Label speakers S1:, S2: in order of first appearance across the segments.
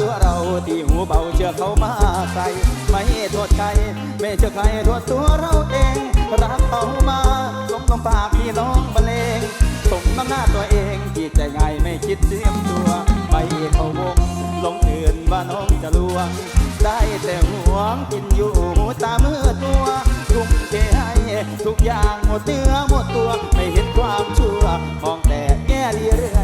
S1: ตัวเราที่หูเบาเชื่อเขามาใส่ไม่โทษใคร ไม่เชื่อใครโทษตัวเราเอง รักเขามาลมน้ำปากพี่น้องบรรเลงสมน้ำหน้าตัวเองที่ใจไงไม่คิดเสียมตัวไปเขาวงลงอื่นว่าน้องจะลวง ได้แต่หวงกินอยู่ตาเมื่อตัวทุกเทให้ทุกอย่างหมดเนื้อหมดตัวไม่เห็นความชั่วมองแต่แง่ดีเรื่อย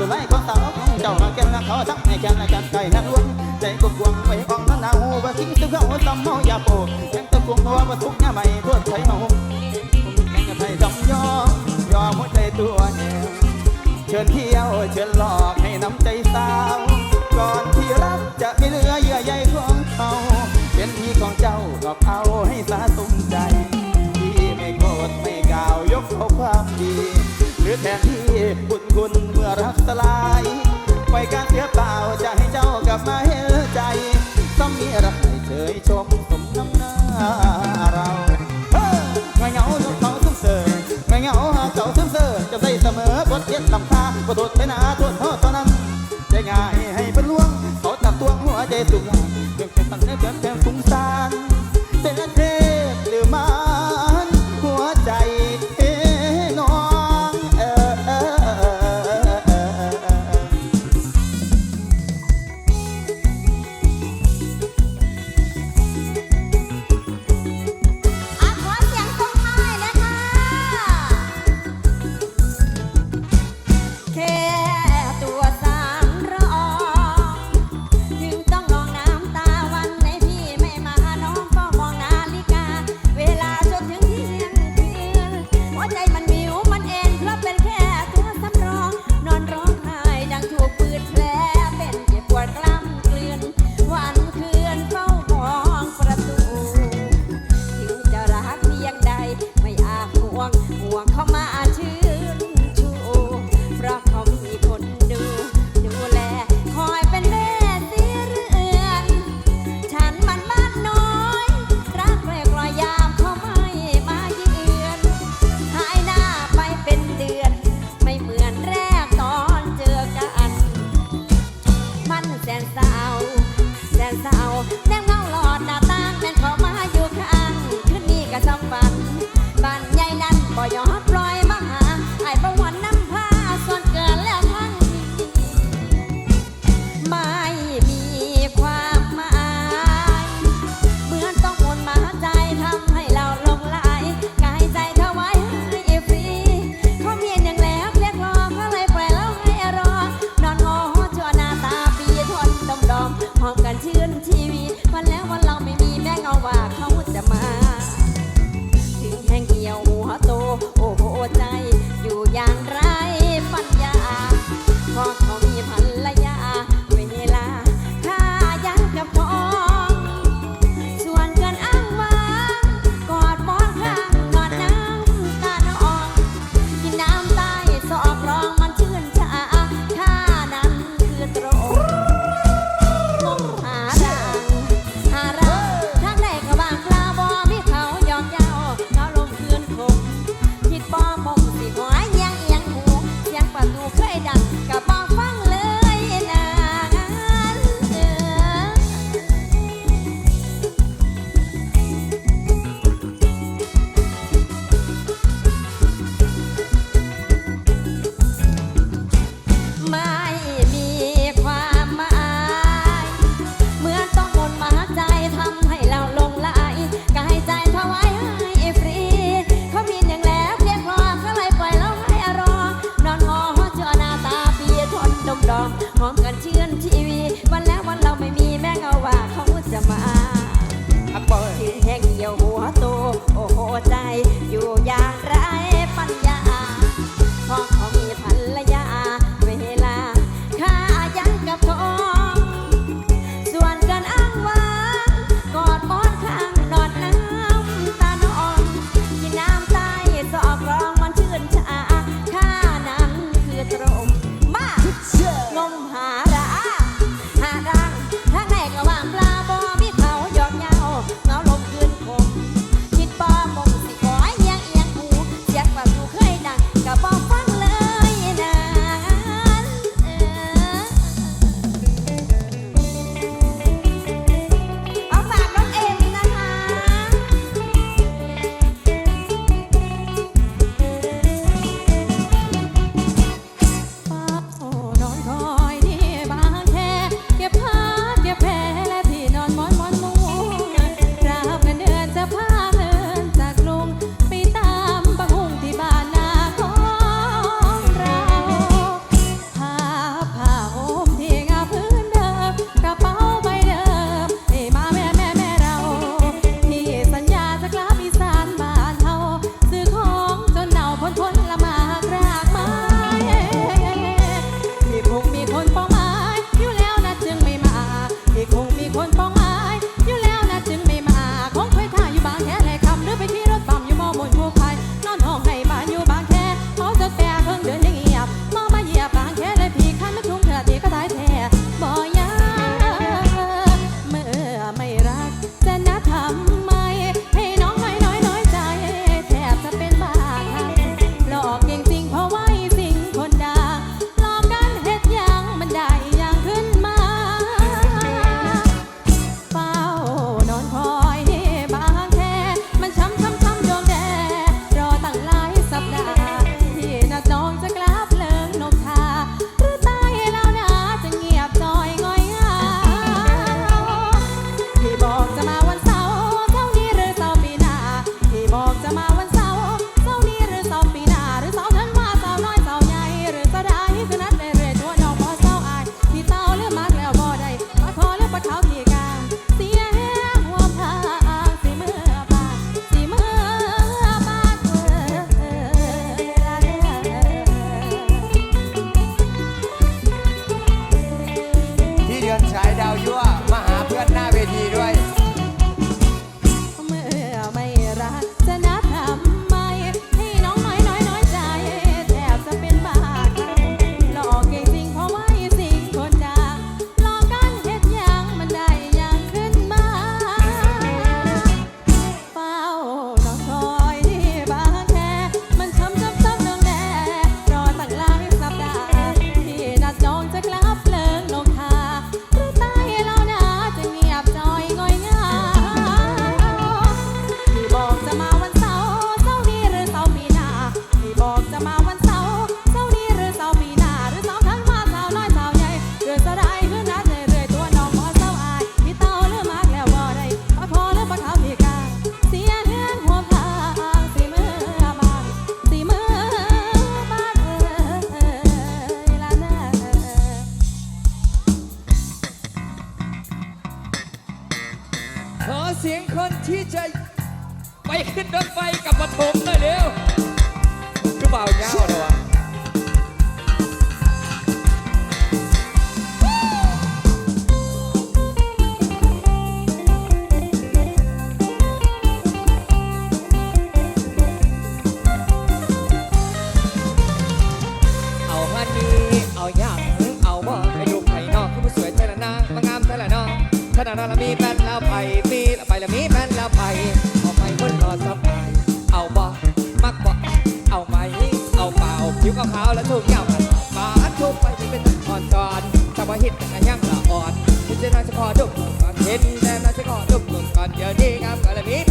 S1: ดูไล่ของสาวของเจ้าเราแก้วนะเขาทั้งให้แก้นักันไก่นัล้วงใจกบวงไว้กองนั้นเอาว่าทิ้งตึ้เขาตำเมายาโปยังตะกวงว่าบรรทุกหน้าใหม่ทวดไทยเมายังกับไทยจำยอมยอมหัวใจตัวเองเชิญเที่ยวเชิญหลอกให้น้ำใจสาวก่อนที่รักจะไม่เหลือเยื่อใยของเขาเป็นที่ของเจ้าก็เอาให้สะสม รือแทนที่บุญคุณเมื่อรักสลาย ไปการเสียเปล่าจะให้เจ้ากลับมาเห็นใจสมีรักให้เฉยชมสมน้ำหน้าเราไม่เงาเขาซึมเสือเงาเงาหากเขาซึมเส
S2: อจะได้เสมอบดเทียนลำคาปททดไม่นา สาวแสนสาวแดงเงา ไฟ
S3: กับปฐมหน่อยเร็วคือเบาเงาเลยวะเอาฮันนี่เอาย่างเอาบ่ไปดูไผ่นอกคือผู้สวยทละนางมางามเทละนองขนาดนั้นมีแฟนแล้วไปมี เปล่กับเขาแล้วถูกเหงากันมาทุกไปที่เป็นอ่อนก่อนจะว่าฮิตกันยังละอ่อนที่จะน่าจะพอดุกก่อนเห็นแต่น่าจะขอดุกก่อนเดี๋ยวนี้งามก็เลยมี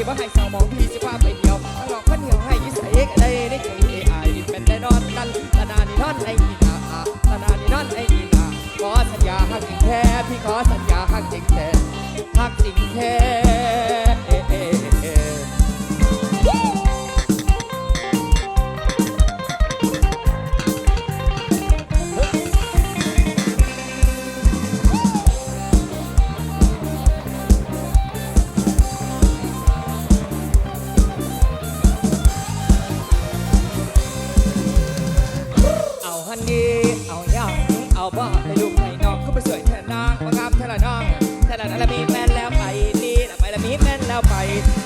S3: สิว่าให้สาวมองพี่สิว่าไปเดียวข้าหลอกคนเหี่ยวให้ยิ่ใส่เอกอะไรในใจเอไอเป็นได้นอนนั่นตานานี่นอนไอ้นี่นาตานานี่นอนไอ้นี่นาขอสัญญาหักจริงแท้พี่ขอสัญญาหักจริงแท้หักจริงแท้ ผ่นอกก็ไปสวยแทนนางมางามแทนละน้องแทนละนั้นละมีแฟนแล้วไปนี่ละไปละมีแฟนแล้วไป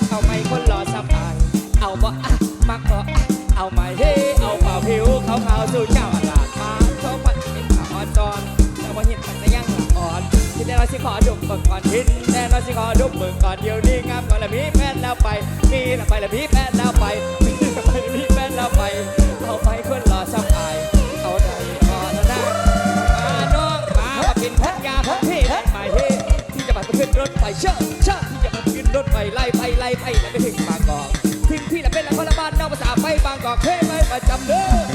S3: เอาไม่คนรอสับอายเอาบ่อะมักบ่อะเอาไม่เฮเอาเปล่าผิวขาวขาวๆสู่เจ้าอากาศมาโชว์ปัดเป็นขาอ่อนจอนแต่ว่าเห็นมันจะยังละอ่อนที่ได้เราสิขอดุมเบิ่งก่อนทินแต่เราสิขอดุมเบิ่งก่อนเดี๋ยวนี้งามก่อนละมีแฟนแล้วไปมีละไปละมีแฟน ษาไปบางกอกเฮ้ไม่ประจำเด้อ